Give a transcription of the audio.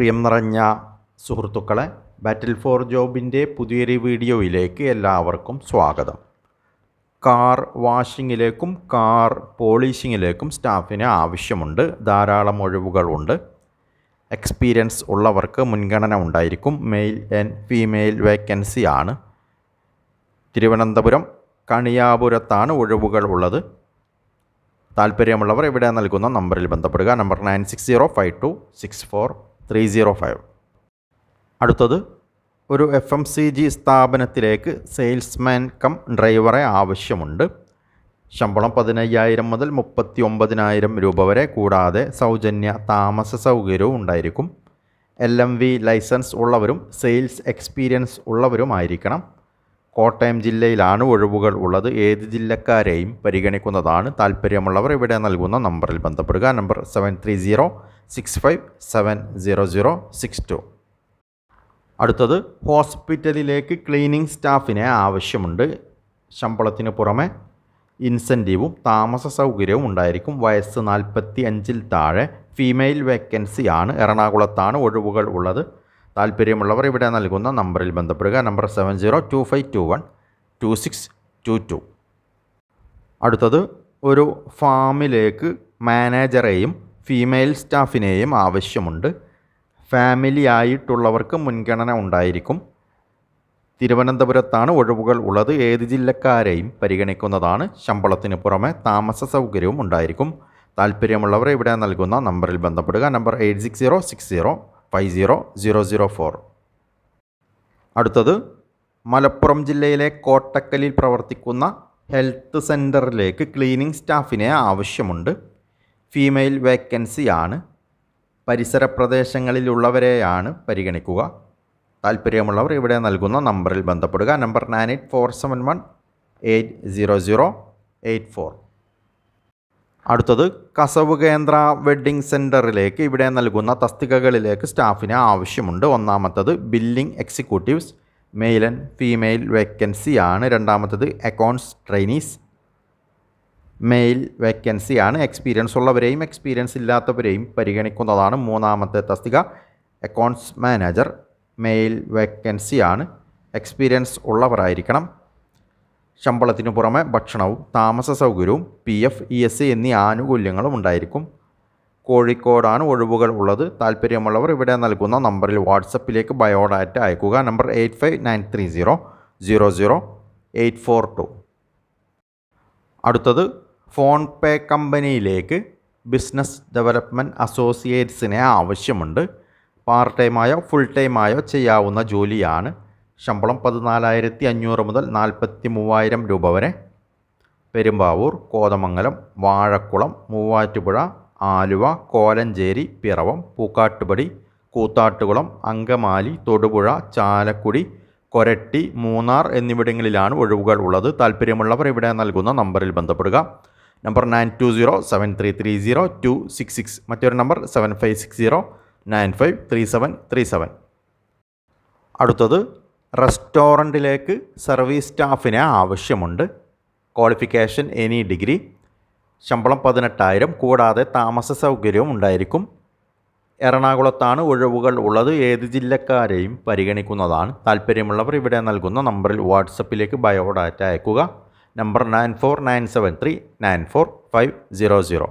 പ്രിയം നിറഞ്ഞ സുഹൃത്തുക്കളെ ബാറ്റിൽ ഫോർ ജോബിന്റെ പുതിയൊരു വീഡിയോയിലേക്ക് എല്ലാവർക്കും സ്വാഗതം. കാർ വാഷിങ്ങിലേക്കും കാർ പോളിഷിങ്ങിലേക്കും സ്റ്റാഫിന് ആവശ്യമുണ്ട് ധാരാളം ഒഴിവുകളുണ്ട്. എക്സ്പീരിയൻസ് ഉള്ളവർക്ക് മുൻഗണന ഉണ്ടായിരിക്കും മെയിൽ ആൻഡ് ഫീമെയിൽ വേക്കൻസി ആണ്. തിരുവനന്തപുരം കണിയാപുരത്താണ് ഒഴിവുകൾ ഉള്ളത്. താല്പര്യമുള്ളവർ ഇവിടെ നൽകുന്ന നമ്പറിൽ ബന്ധപ്പെടുക number nine six zero five two six four three zero five. അടുത്തത് ഒരു എഫ് എം സി ജി സ്ഥാപനത്തിലേക്ക് സെയിൽസ്മാൻ കം ഡ്രൈവറെ ആവശ്യമുണ്ട്. ശമ്പളം പതിനയ്യായിരം മുതൽ മുപ്പത്തി ഒമ്പതിനായിരം രൂപ വരെ കൂടാതെ സൗജന്യ താമസ സൗകര്യവും ഉണ്ടായിരിക്കും. എൽ എം വി ലൈസൻസ് ഉള്ളവരും സെയിൽസ് എക്സ്പീരിയൻസ് ഉള്ളവരുമായിരിക്കണം കോട്ടയം ജില്ലയിലാണ് ഒഴിവുകൾ ഉള്ളത്. ഏത് ജില്ലക്കാരെയും പരിഗണിക്കുന്നതാണ് താല്പര്യമുള്ളവർ. ഇവിടെ നൽകുന്ന നമ്പറിൽ ബന്ധപ്പെടുക. Number seven three zero six five seven zero zero six two അടുത്തത് ഹോസ്പിറ്റലിലേക്ക് ക്ലീനിങ് സ്റ്റാഫിനെ ആവശ്യമുണ്ട്. ശമ്പളത്തിന് പുറമെ ഇൻസെന്റീവും താമസ സൗകര്യവും ഉണ്ടായിരിക്കും. വയസ്സ് നാൽപ്പത്തി അഞ്ചിൽ താഴെ ഫീമെയിൽ വേക്കൻസി ആണ്. എറണാകുളത്താണ് ഒഴിവുകൾ ഉള്ളത്. താല്പര്യമുള്ളവർ ഇവിടെ നൽകുന്ന നമ്പറിൽ ബന്ധപ്പെടുക. Number seven zero two five two one two six two two അടുത്തത് ഒരു ഫാമിലേക്ക് മാനേജറെയും ഫീമെയിൽ സ്റ്റാഫിനെയും ആവശ്യമുണ്ട്. ഫാമിലി ആയിട്ടുള്ളവർക്ക് മുൻഗണന ഉണ്ടായിരിക്കും. തിരുവനന്തപുരത്താണ് ഒഴിവുകൾ ഉള്ളത്. ഏത് ജില്ലക്കാരെയും പരിഗണിക്കുന്നതാണ്. ശമ്പളത്തിന് പുറമെ താമസ സൗകര്യവും ഉണ്ടായിരിക്കും. താല്പര്യമുള്ളവർ ഇവിടെ നൽകുന്ന നമ്പറിൽ ബന്ധപ്പെടുക. Number eight six zero six zero five zero zero zero four. അടുത്തത് മലപ്പുറം ജില്ലയിലെ കോട്ടക്കലിൽ പ്രവർത്തിക്കുന്ന ഹെൽത്ത് സെന്ററിലേക്ക് ക്ലീനിങ് സ്റ്റാഫിനെ ആവശ്യമുണ്ട്. ഫീമെയിൽ വേക്കൻസി ആണ്. പരിസര പ്രദേശങ്ങളിലുള്ളവരെയാണ് പരിഗണിക്കുക. താല്പര്യമുള്ളവർ ഇവിടെ നൽകുന്ന നമ്പറിൽ ബന്ധപ്പെടുക. Number nine eight four seven one eight zero zero eight four. അടുത്തത് കസവ് കേന്ദ്ര വെഡ്ഡിംഗ് സെന്ററിലേക്ക് ഇവിടെ നൽകുന്ന തസ്തികകളിലേക്ക് സ്റ്റാഫിന് ആവശ്യമുണ്ട്. ഒന്നാമത്തത് billing executives male and female vacancy ആണ്. രണ്ടാമത്തത് അക്കൗണ്ട്സ് ട്രെയിനീസ് മെയിൽ വേക്കൻസിയാണ് എക്സ്പീരിയൻസ് ഉള്ളവരെയും എക്സ്പീരിയൻസ് ഇല്ലാത്തവരെയും പരിഗണിക്കുന്നതാണ് മൂന്നാമത്തെ തസ്തിക. അക്കൗണ്ട്സ് മാനേജർ മെയിൽ വേക്കൻസിയാണ് എക്സ്പീരിയൻസ് ഉള്ളവരായിരിക്കണം. ശമ്പളത്തിനു പുറമെ ഭക്ഷണവും താമസ സൗകര്യവും P F E S C എന്നീ ആനുകൂല്യങ്ങളും ഉണ്ടായിരിക്കും. കോഴിക്കോടാണ് ഒഴിവുകൾ ഉള്ളത്. താല്പര്യമുള്ളവർ ഇവിടെ നൽകുന്ന നമ്പറിൽ വാട്സപ്പിലേക്ക് ബയോഡാറ്റ അയക്കുക. Number eight five nine three zero zero zero eight four two. അടുത്തത് ഫോൺ പേ കമ്പനിയിലേക്ക് ബിസിനസ് ഡെവലപ്മെന്റ് അസോസിയേറ്റ്സിനെ ആവശ്യമുണ്ട്. പാർട്ട് ടൈമായോ ഫുൾ ടൈമായോ ചെയ്യാവുന്ന ജോലിയാണ് ശമ്പളം പതിനാലായിരത്തി അഞ്ഞൂറ് മുതൽ നാൽപ്പത്തി മൂവായിരം രൂപ വരെ. പെരുമ്പാവൂർ കോതമംഗലം വാഴക്കുളം മൂവാറ്റുപുഴ ആലുവ കോലഞ്ചേരി പിറവം പൂക്കാട്ടുപടി കൂത്താട്ടുകുളം അങ്കമാലി തൊടുപുഴ ചാലക്കുടി കൊരട്ടി മൂന്നാർ എന്നിവിടങ്ങളിലാണ് ഒഴിവുകൾ ഉള്ളത്. താല്പര്യമുള്ളവർ ഇവിടെ നൽകുന്ന നമ്പറിൽ ബന്ധപ്പെടുക. Number nine two zero seven three three zero two six six. മറ്റൊരു number seven five six zero nine five three seven three seven. അടുത്തത് റെസ്റ്റോറന്റിലേക്ക് സർവീസ് സ്റ്റാഫിനെ ആവശ്യമുണ്ട്. Qualification any degree. ശമ്പളം പതിനെട്ടായിരം കൂടാതെ താമസ സൗകര്യവും ഉണ്ടായിരിക്കും. എറണാകുളത്താണ് ഒഴിവുകൾ ഉള്ളത്. ഏത് ജില്ലക്കാരെയും പരിഗണിക്കുന്നതാണ്. താല്പര്യമുള്ളവർ ഇവിടെ നൽകുന്ന നമ്പറിൽ വാട്സപ്പിലേക്ക് ബയോഡാറ്റ അയക്കുക. Number nine four nine seven three nine four five zero zero